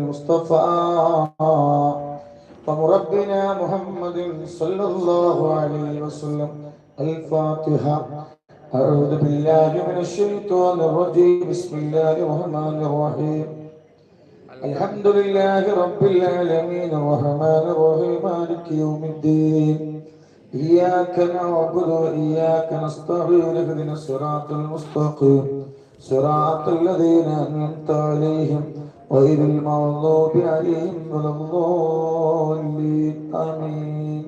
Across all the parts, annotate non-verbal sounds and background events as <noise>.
المصطفى. ومربنا محمد صلى الله عليه وسلم. الفاتحة. أعوذ بالله من الشيطان الرجيم. بسم الله الرحمن الرحيم. الحمد لله رب العالمين. الرحمن الرحيم. مالك يوم الدين. إياك نعبد وإياك نستعين. اهدنا الصراط المستقيم. صراط الذين أنعمت عليهم. غير المغضوب عليهم ولا الضالين آمين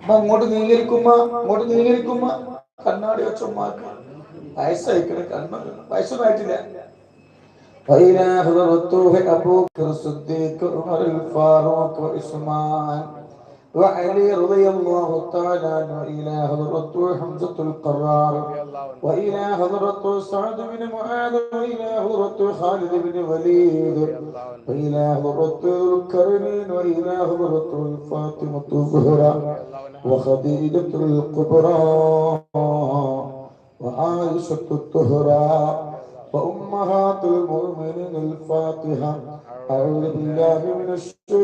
അമ്മ അങ്ങോട്ട് നീങ്ങിരിക്കുമ്പോ അങ്ങോട്ട് നീങ്ങിരിക്കുമ്പോ കണ്ണാടി വെച്ചുമ്മാക്ക് വയസ്സായിക്കണ കണ്ണ് വയസ്സൊന്നായിട്ടില്ല وإلى حضرته أبو بكر الصديق عمر الفاروق وعثمان وعلي رضي الله تعالى عنه إلى حضرته حمزة القرار وإلى حضرته سعد بن معاذ وإلى حضرته خالد بن وليد وإلى حضرته ذو الكرمين وإلى حضرته الفاطمة الزهراء وخديجة الكبرى وعائشة الطهرى وأمهات المؤمنين الفاتحة أعوذ بالله من الشيطان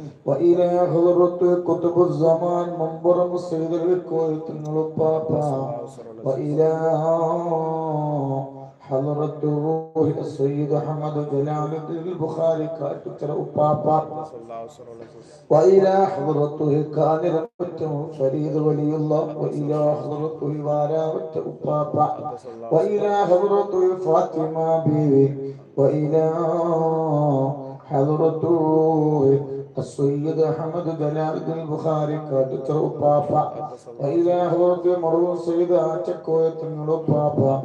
وإلى حضرة كتب الزمان منبر سيد الكويت البابا وإلى حضرة روح السيد أحمد جلال الدين البخاري كاتب بابا صلى الله عليه وسلم وإلى حضرته كان ربته فريد ولي الله وإلى حضرته وارابة أبابا وإلى حضرته فاطمة بيبي وإلى حضرته السيد أحمد جلال الدين البخاري كاتب أبابا وإلى حضرته مرون سيد عتكوية أبابا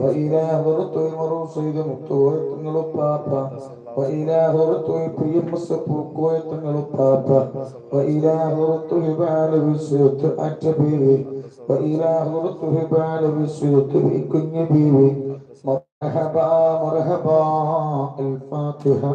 وإلى حضرته مرون سيد مكتوية أبابا وإلى حضرته بيم سبوكوية أبابا وإلى حضرته بعد بسيط أتبيه وإلى حضرته بعد بسيط بكن بيبي مرحبا مرحبا الفاتحة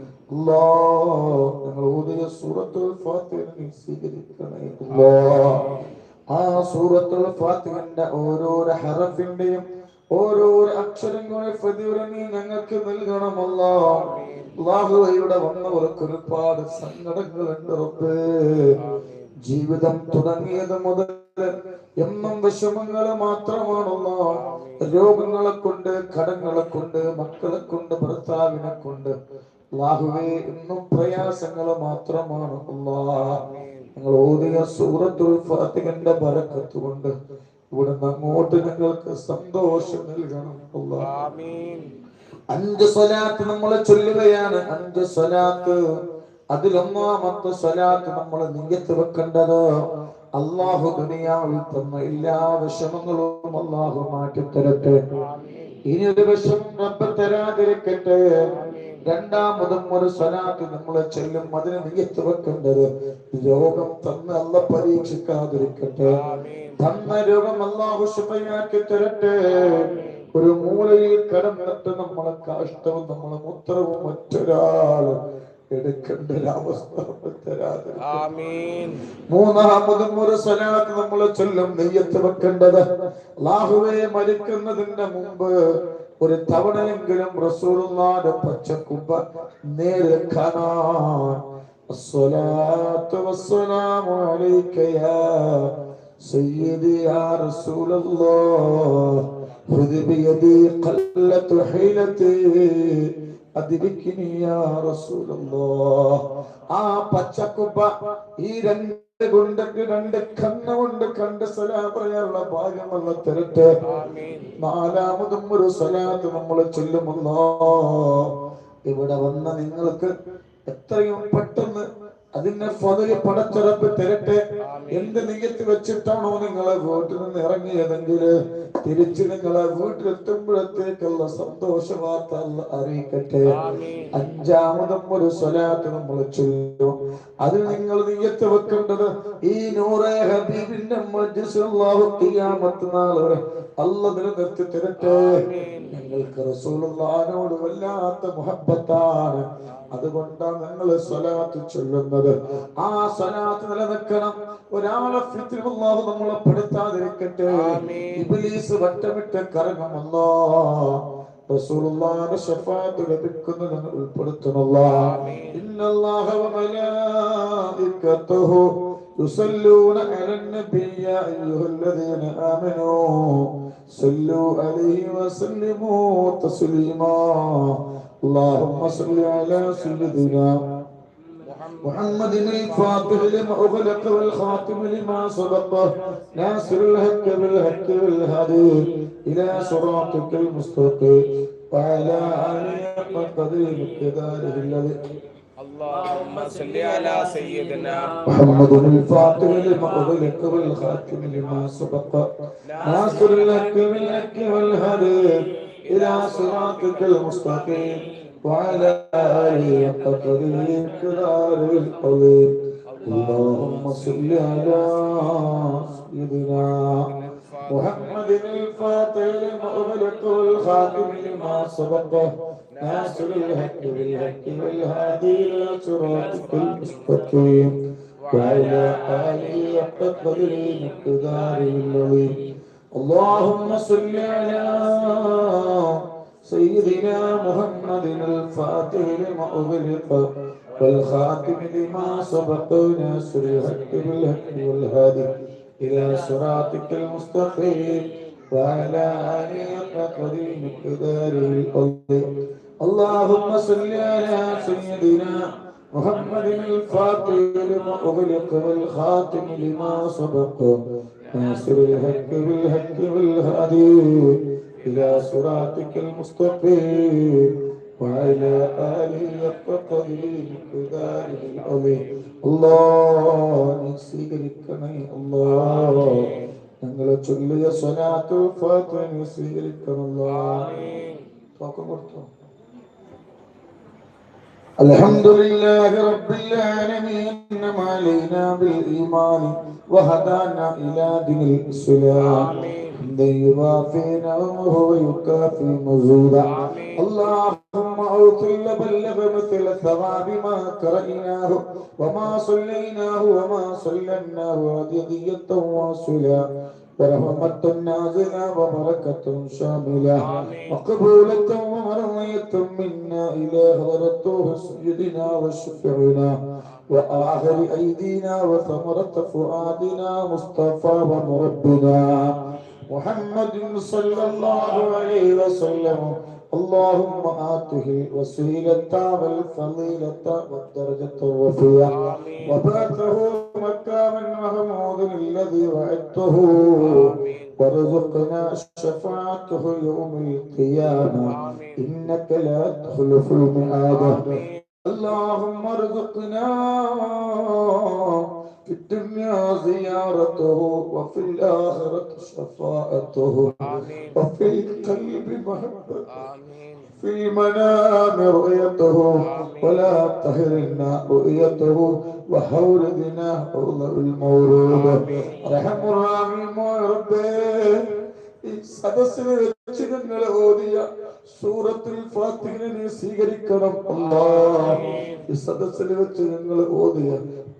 ഞങ്ങൾ സൂറത്തുൽ ഫാത്തിഹ സ്വീകരിക്കണേ ആ സൂറത്തുൽ ഫാത്തിഹന്റെ ഓരോരോ ഹറഫിന്റെയും ഓരോരോ അക്ഷരങ്ങളുടെ പ്രതിഫലം നീ ഞങ്ങൾക്ക് നൽകണമല്ലോ അള്ളാഹുവയുടെ വന്നവർക്ക് ഒരുപാട് സങ്കടങ്ങളുണ്ട് റബ്ബേ. ജീവിതം തുടങ്ങിയത് മുതൽ എന്നും വിഷമങ്ങൾ മാത്രമാണല്ലോ രോഗങ്ങളെ കൊണ്ട് കടങ്ങളെ കൊണ്ട് മക്കളെ കൊണ്ട് ഭർത്താവിനെ കൊണ്ട് അള്ളാഹുവേ ഇന്നും പ്രയാസങ്ങൾ മാത്രമാണ് നിങ്ങൾ ഓതിയ സൂറത്തുൽ ഫാത്തിഹന്റെ ബരക്കത്ത് കൊണ്ട് ഇവിടുന്ന് അങ്ങോട്ട് ഞങ്ങൾക്ക് സന്തോഷം നൽകണം അഞ്ച് സ്വലാത്ത് നമ്മൾ ചൊല്ലുകയാണ്. അഞ്ച് സ്വലാത്ത്. അതിലൊന്നാമത്തെ സ്വലാത്ത് നമ്മൾ നിയത്ത് വെക്കേണ്ടത് അള്ളാഹു ദുനിയാവിൽ തന്ന എല്ലാ വിഷമങ്ങളും അള്ളാഹു മാറ്റിത്തരട്ടെ. ഇനി ഒരു വിഷം റബ്ബ് തരാതിരിക്കട്ടെ. രണ്ടാമതും ഒരു സ്വലാത്ത് നമ്മൾ ചെല്ലും അതിന് നീയത്ത് വെക്കേണ്ടത് രോഗം തന്ന് അല്ല പരീക്ഷിക്കാതിരിക്കട്ടെ. തന്ന രോഗം അല്ലാഹു ശുഭയാക്കി തരട്ടെ. ഒരു മൂലയിൽ കടന്നിട്ട് നമ്മളെ കാഷ്ടവും നമ്മളെ മൂത്രവും മറ്റൊരാളും എടുക്കേണ്ട ഒരവസ്ഥ ആമീൻ. മൂന്നാമതും ഒരു സ്വലാത്ത് നമ്മൾ ചൊല്ലും നെയ്യത്ത് വെക്കേണ്ടത്. അല്ലാഹുവേ മരിക്കുന്നതിന്റെ മുമ്പ് ഒരു തവണയെങ്കിലും റസൂലുള്ളാഹിന്റെ പച്ചക്കുമ്പ നേരെ കാണാൻ الصلاة والسلام عليك يا سيدي يا رسول الله خذ بيدي قلة حيلتي അതിരിക്കിനി യാ റസൂലല്ലാഹ് ആ പച്ചക്കുപ്പ ഈ രണ്ട് കൊണ്ട് രണ്ട് കണ്ണുകൊണ്ട് കണ്ട് സലാ പറയാനുള്ള ഭാഗ്യമല്ല തരട്ടെ നാലാമതും ഒരു സലാത്ത് നമ്മൾ ചൊല്ലുമെന്നോ? ഇവിടെ വന്ന നിങ്ങൾക്ക് എത്രയും പെട്ടെന്ന് അതിന്റെ ഫതിൽ പടച്ചിറപ്പ് തരട്ടെ. എന്ത് നികത്തി വെച്ചിട്ടാണോ നിങ്ങളെ വീട്ടിൽ നിന്ന് ഇറങ്ങിയതെങ്കിൽ തിരിച്ച് നിങ്ങളെ വീട്ടിലെത്തുമ്പോഴത്തേക്കുള്ള സന്തോഷ വാർത്ത അറിയിക്കട്ടെ. അഞ്ചാമതും ഒരു സ്വലാത്ത് നമ്മൾ ചൊല്ലും. അതിൽ നിങ്ങൾ നികത്തി വെക്കേണ്ടത് ഈ നൂറേ ഹബീബിന്റെ മജ്ജസ് അല്ലാഹു ഖിയാമത്ത് നാൾ അല്ല നിലനിർത്തി തരട്ടെ. ഞങ്ങൾക്ക് റസൂലുള്ളാനോട് വല്ലാത്ത മുഹബത്താണ് അതുകൊണ്ടാണ് ഞങ്ങൾ സ്വലാത്ത് ചൊല്ലുന്നത്. ആ സ്വലാത്ത് നിലനിൽക്കണം. ഒരാളെ അല്ലാഹു നമ്മളെ പെടുത്താതിരിക്കട്ടെ. ഇബ്ലീസ് വട്ടമിട്ട് കറങ്ങുമല്ലോ റസൂലുള്ളാഹിന്റെ ശഫാഅത്ത് ലഭിക്കുന്നത് ഞങ്ങൾ ഉൾപ്പെടുത്തണമല്ല ഇന്നല്ലാഹ വമലായികത്തുഹു يصلون على النبي يا أيها الذين آمنوا. صلوا عليه وسلموا تسليما. اللهم صل على سيدنا محمد الفاتح لما أغلق والخاتم لما سبق. ناصر الحق بالحق والهدي إلى صراطك المستقيم. وعلى آله حق قدره مقداره الذي اللهم صل على سيدنا محمد الفاتح لما أغلق والخاتم لما سبق ناصر الحق بالحق والهدي إلى صراطك المستقيم وعلى آله حق قدره مقداره العظيم اللهم صل على سيدنا محمد الفاتح لما أغلق والخاتم لما سبق ناصر الحق بالحق والهادي إلى صراطك المستقيم وعلى آله حق قدره مقداره اللهم صل على سيدنا محمد الفاتح لما والخاتم لما سبق ناصر الحق بالحق والهادي. إلى صراطك المستقيم وعلى آله حق قدره مقداره العظيم اللهم صل على سيدنا محمد الفاتح لما أغلق والخاتم لما سبق ناصر الحق بالحق والهادي إلى صراطك المستقيم وعلى آله حق قدره مقداره العظيم الله സ്വീകരിക്കണേ അല്ലാ ഞങ്ങളെ ചൊല്ലിയ സ്വലാത്തു ഫാത്തിഹ സ്വീകരിക്കണല്ലോ തോക്കം കൊടുത്തോ الحمد لله رب العالمين انعم علينا بالايمان وهدانا الى دين الاسلام حمدا يوافي نعمه ويكافي مزودا اللهم اوصل بلغ مثل ثواب ما قرأناه وما صليناه وما صلناه هدية واصلا ورحمة نازلة وبركة شاملة وقبولة ومرضية منا إلى حضرته سيدنا وشفعنا وآخر أيدينا وثمرة فؤادنا مصطفى ومربنا محمد صلى الله عليه وسلم. اللهم آته الوسيلة والفضيلة والدرجة الرفيعة وبعثه مكاما محمود الذي وعدته. وارزقنا شفاعته يوم القيامة. إنك لا تخلف الميعاد. اللهم ارزقنا في الدنيا زيارته وفي الآخرة شفاعته وفي القلب محبته. في المنام رؤيته. ولا تهرنا رؤيته. وحولنا حوض المورود. رحم الراحم ربي ഈ ഞങ്ങൾ ഓതിയ സൂറത്തിൽ ഫാത്തിഹിനെ സ്വീകരിക്കണം. അല്ലാ ഈ സദസ്സിൽ വെച്ച് ഞങ്ങൾ ഓതിയ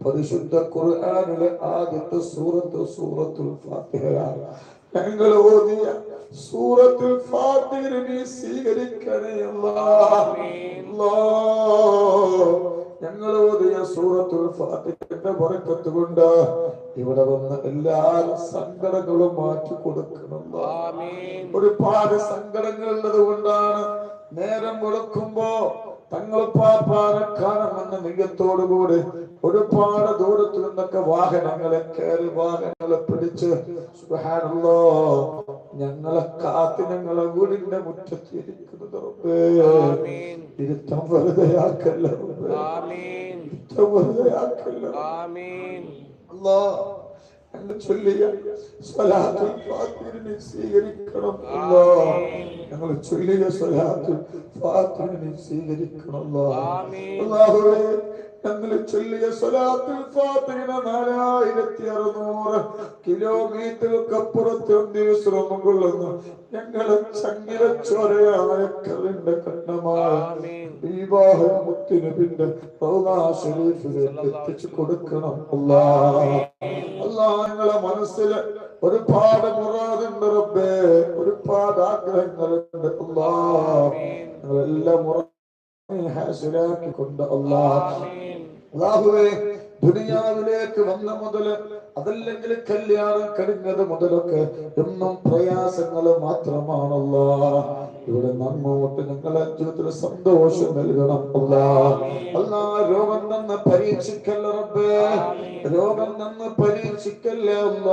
പരിശുദ്ധ ഖുർആനിലെ ആദ്യത്തെ സൂറത്ത് സൂറത്തുൽ ഫാത്തിഹയാണ്. ഞങ്ങൾ ഓതിയ സൂറത്തുൽ ഫാത്തിഹിനെ നീ സ്വീകരിക്കണേ. അല്ലാ ഞങ്ങൾ ഓതിയ സൂറത്തുൽ ഫാത്തിഹയുടെ ബറക്കത്ത് കൊണ്ട് ഇവിടെ വന്ന് എല്ലാ സങ്കടങ്ങളും മാറ്റി കൊടുക്കണം ഒരുപാട് സങ്കടങ്ങൾ ഉള്ളത് കൊണ്ടാണ് നേരം വെളുക്കുമ്പോ തങ്ങൾ പാപ്പാനെ കാണുമെന്ന നിയത്തോടുകൂടി ഒരുപാട് ദൂരത്തു നിന്നൊക്കെ വാഹനങ്ങളെ കയറി വാഹനങ്ങളെ പിടിച്ച് സുഹാനല്ലോ ഞങ്ങളെ കാത്തി ഞങ്ങളെ വീടിന്റെ മുറ്റത്തിരിക്കുന്നത് ഇരുത്തം വെറുതെ ചൊല്ലിയ സ്വീകരിക്കണം. ഞങ്ങൾ ചൊല്ലിയ സ്വീകരിക്കണം. ഞങ്ങൾ ചൊല്ലിയ സ്വലാത്തുൽ നാലായിരത്തി അറുന്നൂറ് കിലോമീറ്ററുക്കപ്പുറത്ത് ദിവസം കൊള്ളുന്നു. ഞങ്ങളെ ചങ്ങില ചോരയായ കറിന്റെ ആമീൻ വിവാഹം മുത്തുനബിന്റെ റൗദാ ശരീഫിലേക്ക് എത്തിച്ചു കൊടുക്കണം. അല്ലാ അല്ലാ ഞങ്ങളെ മനസ്സിൽ ഒരുപാട് മുറാദുണ്ട് റബ്ബേ. ഒരുപാട് ആഗ്രഹങ്ങളുണ്ട്. അല്ലാ ഞങ്ങളെല്ലാം മുറ ഹാസിലാക്കിക്കൊണ്ട് അല്ലാ ആമീൻ. അല്ലാഹുവേ ദുനിയാവിലേക്ക് വന്ന മുതൽ അതല്ലെങ്കിൽ കല്യാണം കഴിഞ്ഞത് മുതലൊക്കെ എന്നും പ്രയാസങ്ങൾ മാത്രമാണല്ലോ. ഇവിടെ നമ്മോട്ട് നിങ്ങളെ ജീവിതത്തിൽ സന്തോഷം നൽകണം. അല്ല അല്ല രോഗം നിന്ന് പരീക്ഷിക്കല്ല റബ്ബേ. രോഗം നിന്ന് പരീക്ഷിക്കല്ല അല്ല.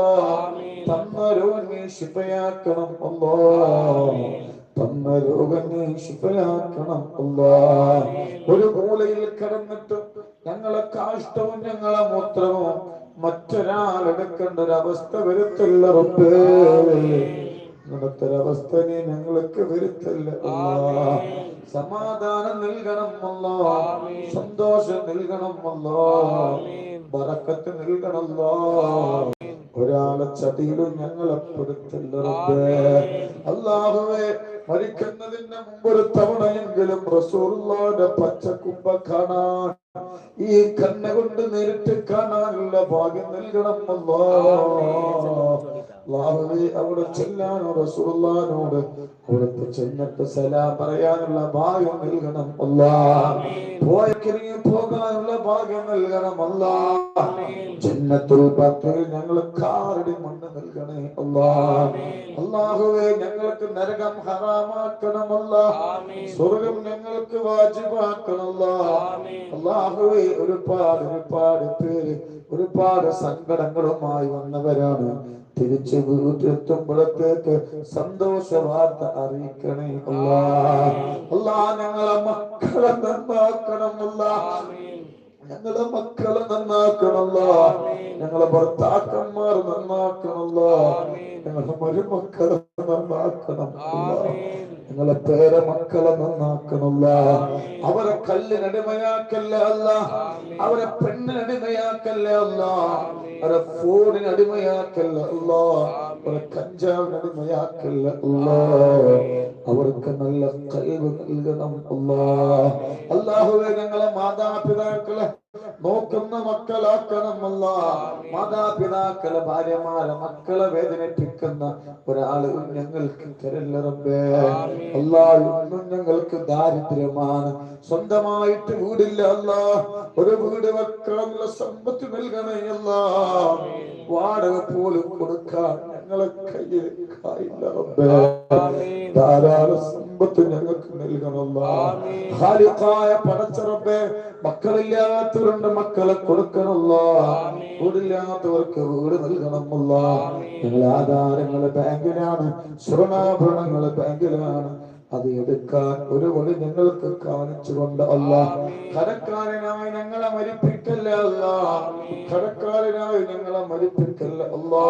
തന്ന രോഗിയെ ശിപയാക്കണം അല്ലാ. തന്ന രോഗിയെ ശിപയാക്കണം അല്ലാ. ഒരു മൂലയിൽ കിടന്നിട്ട് ഞങ്ങളെ കാഷ്ടവും ഞങ്ങളെ മൂത്രവും മറ്റൊരാൾ എടുക്കേണ്ട ഒരു അവസ്ഥ വരുത്തില്ല റബ്ബേ. അങ്ങനത്തെ നീ ഞങ്ങൾക്ക് വരുത്തല്ല. സമാധാനം നൽകണം അല്ലോ സന്തോഷം നൽകണം അല്ലാ ബറക്കത്ത് നൽകണല്ലോ ഒരാളെ ചതിയിലും ഞങ്ങളെ പെടുത്തല്ല അല്ലാഹുവേ മരിക്കുന്നതിന് മുമ്പ് ഒരു തവണയെങ്കിലും പച്ച പച്ചക്കുമ്പ കാണാൻ ഈ കണ്ണ കൊണ്ട് നേരിട്ട് കാണാനുള്ള ഭാഗ്യം നൽകണം അല്ലാ അല്ലാഹുവേ അവിടെ ചെല്ലാനോ റസൂലുള്ളാഹിനോട് കൊടുത്ത് ചെന്നിട്ട് സലാം പറയാനുള്ള ഭാഗ്യം നൽകണം. അല്ലാ പോയക്കിരിങ്ങി പോകാനുള്ള ഭാഗ്യം നൽകണം. അല്ലാ ജന്നത്തുൽ ബഖറിൽ ഞങ്ങൾ കാറടി മണ്ണ് നൽകണേ. അല്ലാ അല്ലാഹുവേ ഞങ്ങൾക്ക് നരകം ഹറാമാക്കണമല്ല സ്വർഗം ഞങ്ങൾക്ക് വാജിബാക്കണമല്ല അല്ലാഹുവേ ഒരുപാട് ഒരുപാട് പേര് ഒരുപാട് സങ്കടങ്ങളുമായി വന്നവരാണ്. തിരിച്ച് വീട്ടിലെത്തുമ്പോഴത്തേക്ക് സന്തോഷ വാർത്ത അറിയിക്കണേ അല്ലാ. അല്ലാ ഞങ്ങളെ മക്കളെ നന്നാക്കണം അല്ലാ. ഞങ്ങളെ മക്കളെ നന്നാക്കണല്ലോ ഞങ്ങളെ ഭർത്താക്കന്മാർ നന്നാക്കണല്ലോ ഞങ്ങളെ മരുമക്കളെ നന്നാക്കണം ഞങ്ങളെ ഞങ്ങളെ പേരമക്കളെ നന്നാക്കണല്ല അവരെ കല്ലിനടിമയാക്കല്ല അല്ല? അവരെ പെണ്ണിനടിമയാക്കല്ല അല്ല? അവരെ ഫോണിന് അടിമയാക്കല്ല അല്ല അവരെ കഞ്ചാവിന് അടിമയാക്കല്ല അവർക്ക് നല്ല കഴിവ് നൽകണം അല്ലാ ഞങ്ങളെ മാതാപിതാക്കളെ നോക്കുന്ന മക്കളാക്കണമല്ല. മാതാപിതാക്കളെ ഭാര്യമാരെ മക്കളെ വേദനിപ്പിക്കുന്ന ഒരാൾ ഞങ്ങൾക്ക് തരല്ല റബ്ബേ. അല്ലാ ഇന്നും ഞങ്ങൾക്ക് ദാരിദ്ര്യമാണ്. സ്വന്തമായിട്ട് വീടില്ല അല്ല. ഒരു വീട് വെക്കാനുള്ള സമ്പത്ത് നൽകണേ അല്ല. വാടക പോലും കൊടുക്കാൻ ഞങ്ങളെ കയ്യിൽ കായില്ല റബ്ബേ. ആമീൻ. ധാരാളം സമ്പത്ത് ഞങ്ങൾക്ക് നൽകണമല്ല. റബ്ബേ മക്കളില്ലാത്തവരുണ്ട് മക്കളെ കൊടുക്കണമല്ല. വീടില്ലാത്തവർക്ക് വീട് നൽകണമല്ല. ഞങ്ങളെ ആധാരങ്ങൾ ബാങ്കിലാണ് സ്വർണാഭരണങ്ങൾ ബാങ്കിലാണ്. അത് എടുക്കാൻ ഒരു വഴി ഞങ്ങൾക്ക് കാണിച്ചുകൊണ്ട് അല്ല. കടക്കാരനായി ഞങ്ങളെ മരിപ്പിക്കല്ല അല്ല. കടക്കാരനായി ഞങ്ങളെ മരിപ്പിക്കല്ല അല്ലാ.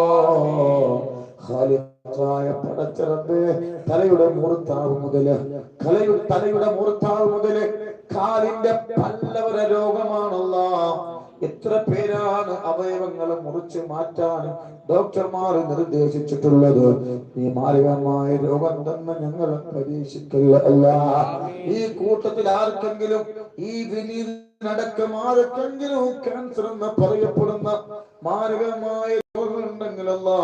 തലയുടെ മൂർത്താവ് മുതൽ കലയുടെ തലയുടെ മൂർത്താവ് മുതൽ കാലിന്റെ പല്ലവര രോഗമാണല്ലോ. എത്ര പേരാണ് അവയവങ്ങൾ മുറിച്ച് മാറ്റാൻ ഡോക്ടർമാർ നിർദ്ദേശിച്ചിട്ടുള്ളത്? ഈ മാരകമായ രോഗം തന്നെ ഞങ്ങൾ പരീക്ഷിക്കില്ല അല്ല. ഈ കൂട്ടത്തിൽ ആർക്കെങ്കിലും ഈ വിനീതടക്കം ആർക്കെങ്കിലും ക്യാൻസർ എന്ന് പറയപ്പെടുന്ന മാരകമായ രോഗമുണ്ടെങ്കിലല്ലോ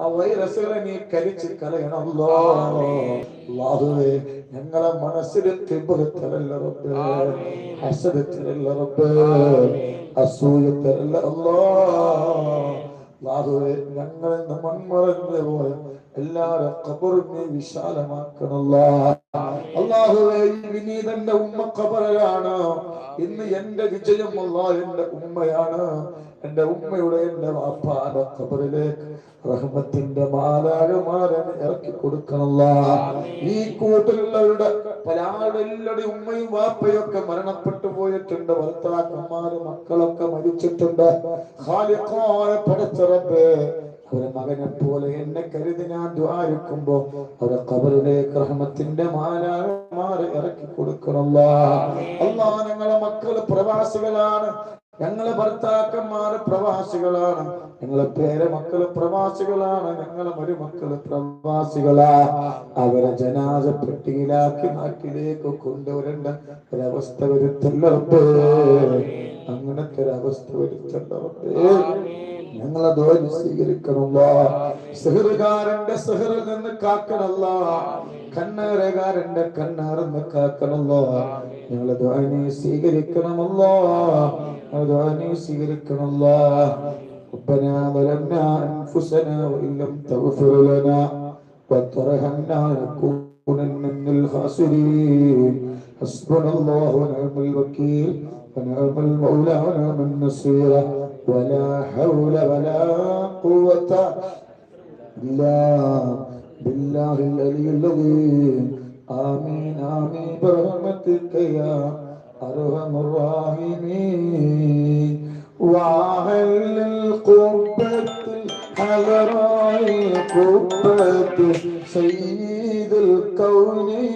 ആ വൈറസുകളെ നീ കരിച്ച് കളയണമല്ലോ. അല്ലാഹുവേ ഞങ്ങളെ മനസ്സിൽ തിബുറത്തരല്ല റബ്ബേ. ഹസദത്തിലല്ല റബ്ബേ. അസൂയത്തിലല്ല അല്ലാ അല്ലാഹുവേ ഞങ്ങളെ മൺമറഞ്ഞു പോയ എല്ലാരും ഖബറിനെ വിശാലമാക്കണല്ല ഈ വിനീതന്റെ ഉമ്മ ഖബറിലാണ്. ഇന്ന് എന്റെ വിജയം അല്ലാ എന്റെ ഉമ്മയാണ്. എന്റെ ഉമ്മയുടെ എന്റെ വാപ്പാന്റെ ഖബറിലേക്ക് റഹ്മത്തിന്റെ മാലാകമാരൻ ഇറക്കി കൊടുക്കണല്ല ഈ കൂട്ടിലുള്ളവരുടെ പല ആളുകളുടെ ഉമ്മയും വാപ്പയൊക്കെ മരണപ്പെട്ടു പോയിട്ടുണ്ട്. ഭർത്താക്കന്മാര് മക്കളൊക്കെ മരിച്ചിട്ടുണ്ട്. പടച്ച അവരെ മകനെ പോലെ എന്നെ കരുതി ഞാൻ ദ്വാരിക്കുമ്പോ അവരെ കബറിലേക്ക് റഹ്മത്തിന്റെ മാലാകമാരെ ഇറക്കി കൊടുക്കണല്ല അല്ലാ ഞങ്ങളെ മക്കൾ പ്രവാസികളാണ്. ഞങ്ങളെ ഭർത്താക്കന്മാർ പ്രവാസികളാണ്. ഞങ്ങളെ പേരെ മക്കൾ പ്രവാസികളാണ്. ഞങ്ങളെ മരുമക്കൾ പ്രവാസികളാ. അവരെ ജനാസ പെട്ടിയിലാക്കി നാട്ടിലേക്ക് കൊണ്ടുവരേണ്ട ഒരവസ്ഥ വരുത്തല്ലേ അങ്ങനത്തെ ഒരവസ്ഥ വരുത്തല്ലേ. ഞങ്ങളെ ദോലി സ്വീകരിക്കണമല്ല സെഹറുകാരന്റെ സെഹറിൽ നിന്ന് കാക്കണല്ല കണ്ണേറുകാരന്റെ കണ്ണേറന്ന് കാക്കണല്ലോ ഞങ്ങളെ ദ്വാനി സ്വീകരിക്കണമല്ലോ ദ്വാനി സ്വീകരിക്കണല്ലോ ربنا ظلمنا أنفسنا وإن لم تغفر لنا وترحمنا لنكونن من الخاسرين حسبنا الله ونعم الوكيل ونعم المولى ونعم النصير ولا حول ولا قوة إلا بالله العلي العظيم. آمين آمين. برحمتك يا أرحم الراحمين. وأهل القبة الحضراء القبة سيد الكونين.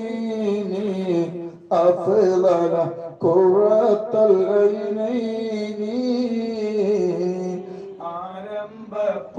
أفضل قرة العينين.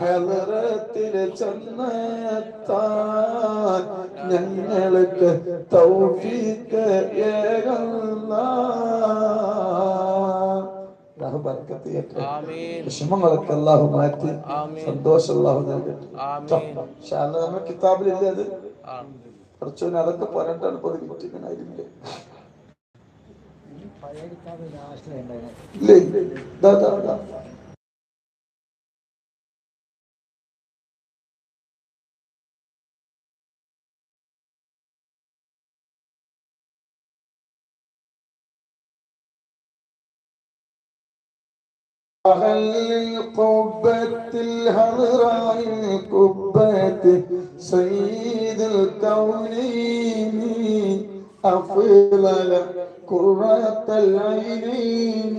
ഹലറത്തിൽ ചെന്നെത്താൻ ഞങ്ങൾക്ക് തൗഫീക്ക് ആമീൻ. വിഷമങ്ങളൊക്കെ അല്ലാഹു മാറ്റി. സന്തോഷം അല്ലാഹു നൽകട്ടെ നമ്മുടെ കിതാബിലില്ലേ അത്? കുറച്ചു അതൊക്കെ പോരാട്ടാണ് ഇപ്പൊ അത് ليه قبة الهضراء قبة سيد الكونين أفضل قرة العينين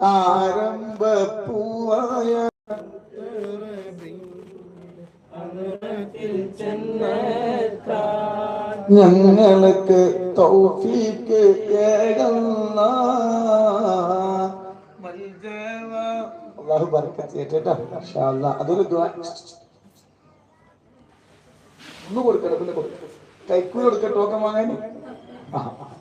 ആരംഭ പൂവായ ഞങ്ങൾക്ക് തൗഫീക്ക് ഏകല്ല അള്ളാഹു ബർക്കത്ത് ചെയ്യട്ടെ കേട്ടോ ഇൻഷാ അല്ലാ. അതൊരു ദ്വാ ഒന്ന് കൊടുക്കണം പിന്നെ കൊടുക്കണം കൈക്കൂലി കൊടുക്കട്ടെ ടോക്കൺ വാങ്ങാൻ ആ <laughs>